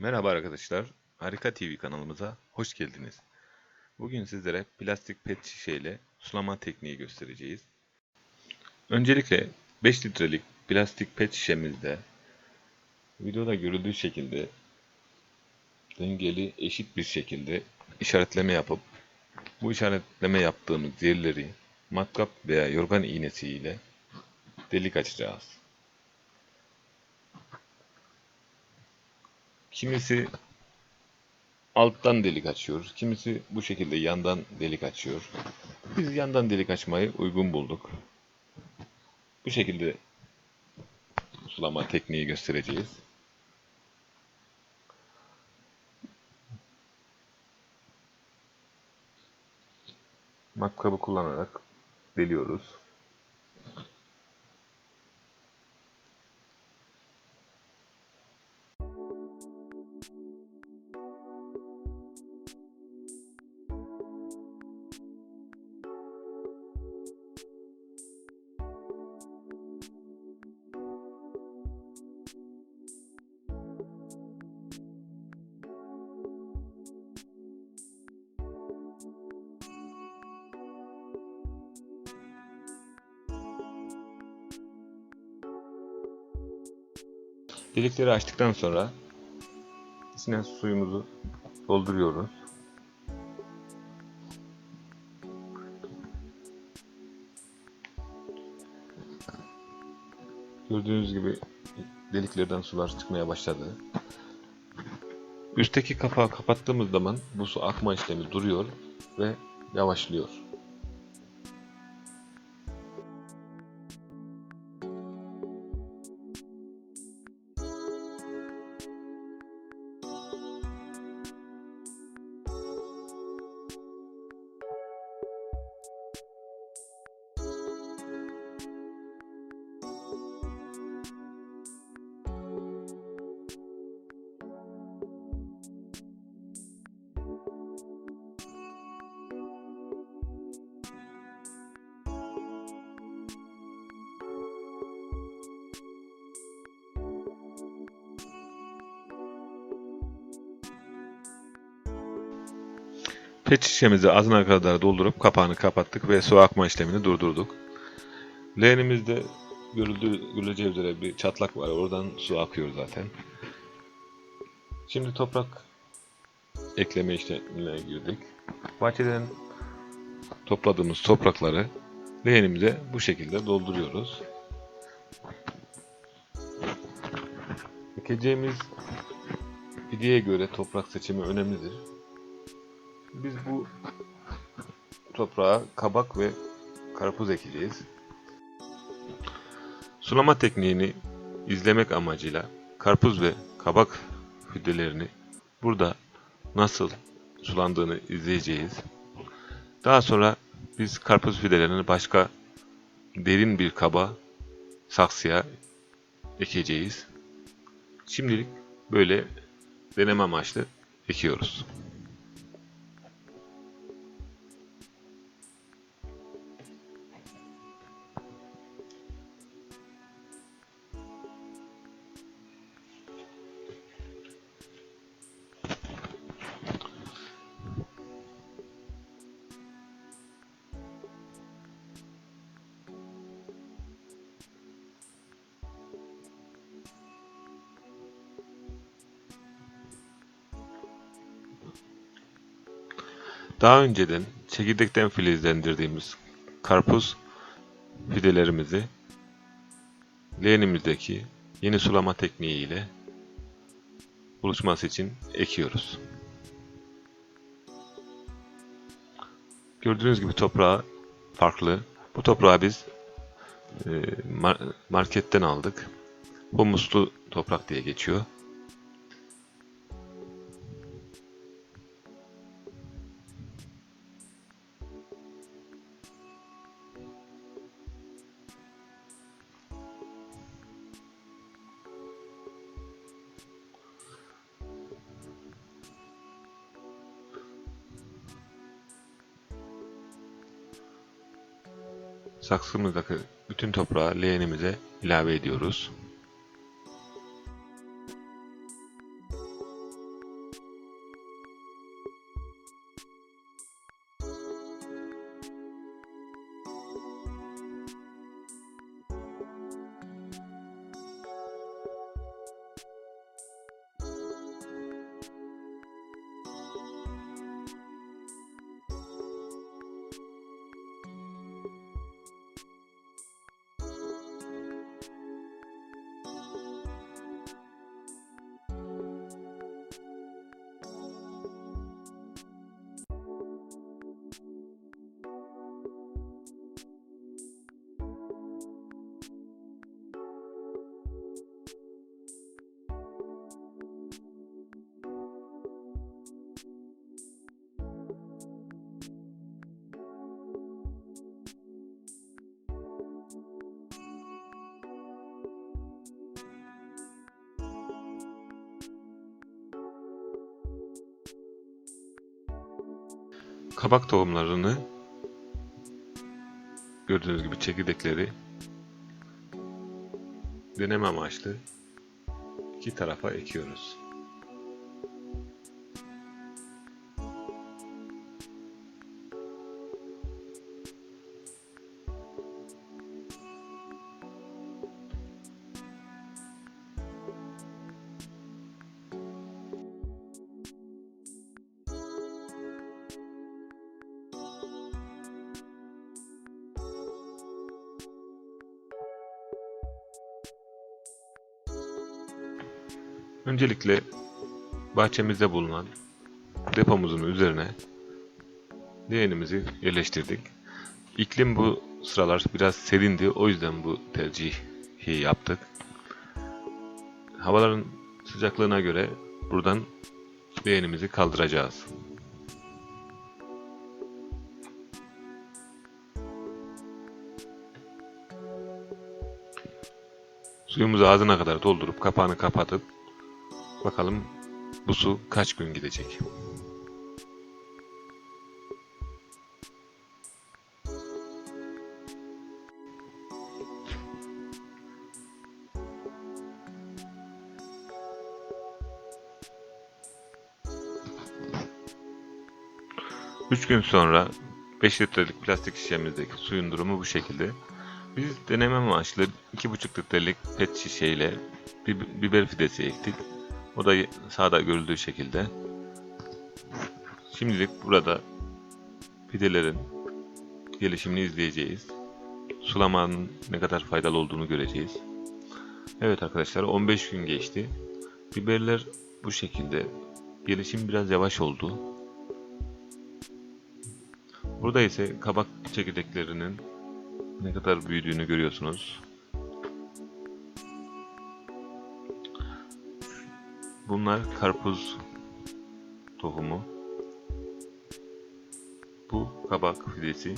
Merhaba arkadaşlar, Harika TV kanalımıza hoş geldiniz. Bugün sizlere plastik pet şişe ile sulama tekniği göstereceğiz. Öncelikle 5 litrelik plastik pet şişemizde videoda görüldüğü şekilde dengeli eşit bir şekilde işaretleme yapıp bu işaretleme yaptığımız yerleri matkap veya yorgan iğnesi ile delik açacağız. Kimisi alttan delik açıyor. Kimisi bu şekilde yandan delik açıyor. Biz yandan delik açmayı uygun bulduk. Bu şekilde sulama tekniği göstereceğiz. Matkabı kullanarak deliyoruz. Delikleri açtıktan sonra içine suyumuzu dolduruyoruz. Gördüğünüz gibi deliklerden sular çıkmaya başladı. Üstteki kapağı kapattığımız zaman bu su akma işlemi duruyor ve yavaşlıyor. Pet şişemizi ağzına kadar doldurup kapağını kapattık ve su akma işlemini durdurduk. Leğenimizde görüldüğü, görüleceği üzere bir çatlak var. Oradan su akıyor zaten. Şimdi toprak ekleme işlemine girdik. Bahçeden topladığımız toprakları leğenimize bu şekilde dolduruyoruz. Ekeceğimiz fideye göre toprak seçimi önemlidir. Biz bu toprağa kabak ve karpuz ekeceğiz. Sulama tekniğini izlemek amacıyla karpuz ve kabak fidelerini burada nasıl sulandığını izleyeceğiz. Daha sonra biz karpuz fidelerini başka derin bir kaba, saksıya ekeceğiz. Şimdilik böyle deneme amaçlı ekiyoruz. Daha önceden çekirdekten filizlendirdiğimiz karpuz fidelerimizi leğenimizdeki yeni sulama tekniği ile buluşması için ekiyoruz. Gördüğünüz gibi toprağı farklı. Bu toprağı biz e, marketten aldık. Humuslu toprak diye geçiyor. Saksımızdaki bütün toprağı leğenimize ilave ediyoruz. Kabak tohumlarını gördüğünüz gibi çekirdekleri deneme amaçlı iki tarafa ekiyoruz. Öncelikle bahçemizde bulunan depomuzun üzerine leğenimizi yerleştirdik. İklim bu sıralar biraz serindi. O yüzden bu tercihi yaptık. Havaların sıcaklığına göre buradan leğenimizi kaldıracağız. Suyumuzu ağzına kadar doldurup kapağını kapatıp bakalım bu su kaç gün gidecek. Üç gün sonra 5 litrelik plastik şişemizdeki suyun durumu bu şekilde. Biz deneme amaçlı 2,5 litrelik pet şişeyle biber fidesi ektik. O da sağda görüldüğü şekilde. Şimdilik burada fidelerin gelişimini izleyeceğiz. Sulamanın ne kadar faydalı olduğunu göreceğiz. Evet arkadaşlar 15 gün geçti. Biberler bu şekilde. Gelişim biraz yavaş oldu. Burada ise kabak çekirdeklerinin ne kadar büyüdüğünü görüyorsunuz. Bunlar karpuz tohumu. Bu kabak fidesi.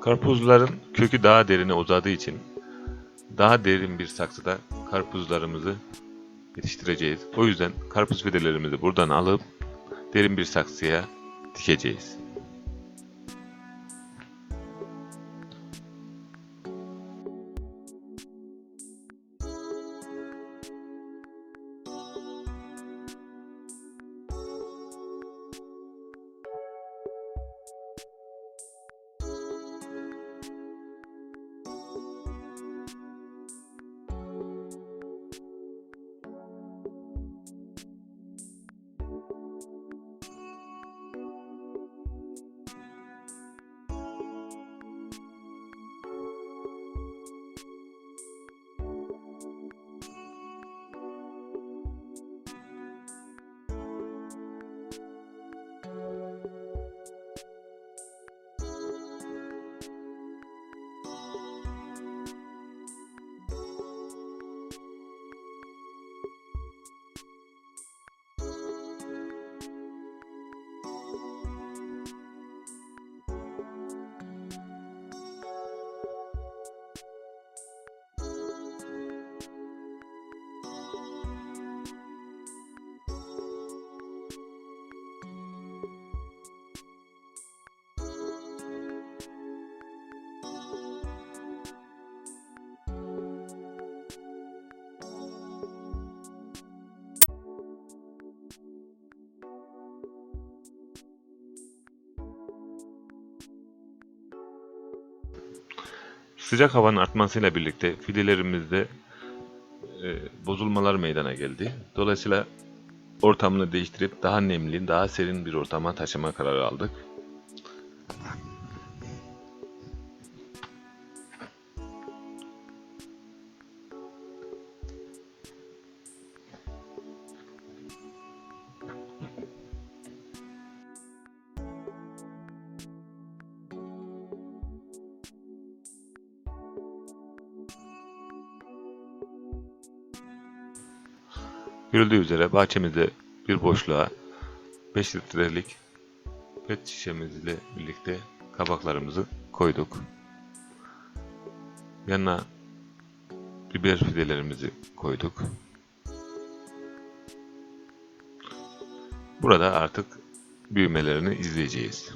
Karpuzların kökü daha derine uzadığı için daha derin bir saksıda karpuzlarımızı yetiştireceğiz. O yüzden karpuz fidelerimizi buradan alıp derin bir saksıya dikeceğiz. Sıcak havanın artmasıyla birlikte fidelerimizde e, bozulmalar meydana geldi. Dolayısıyla ortamını değiştirip daha nemli, daha serin bir ortama taşıma kararı aldık. Görüldüğü üzere bahçemizde bir boşluğa 5 litrelik pet şişemizle birlikte kabaklarımızı koyduk. Yanına biber fidelerimizi koyduk. Burada artık büyümelerini izleyeceğiz.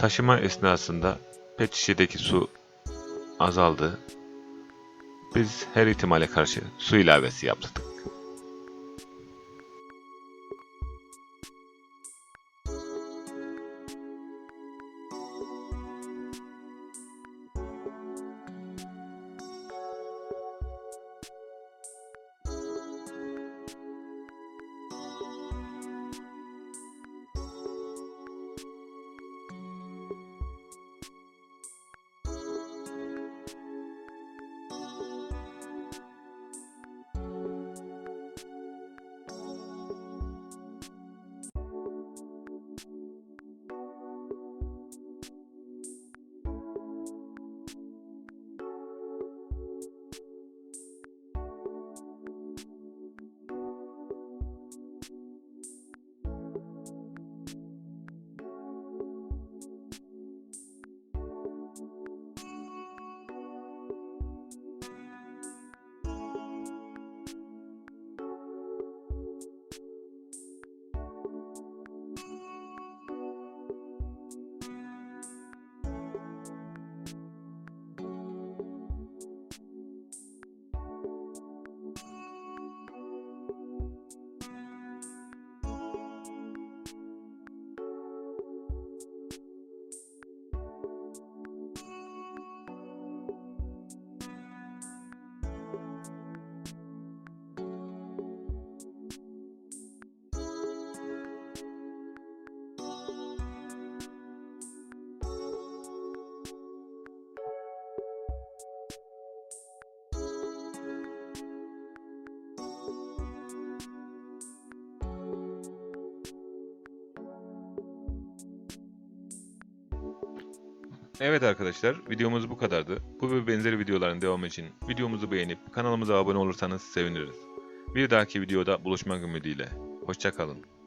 Taşıma esnasında pet şişedeki su azaldı. Biz her ihtimale karşı su ilavesi yaptık. Evet arkadaşlar videomuz bu kadardı. Bu ve benzeri videoların devamı için videomuzu beğenip kanalımıza abone olursanız seviniriz. Bir dahaki videoda buluşmak ümidiyle. Hoşçakalın.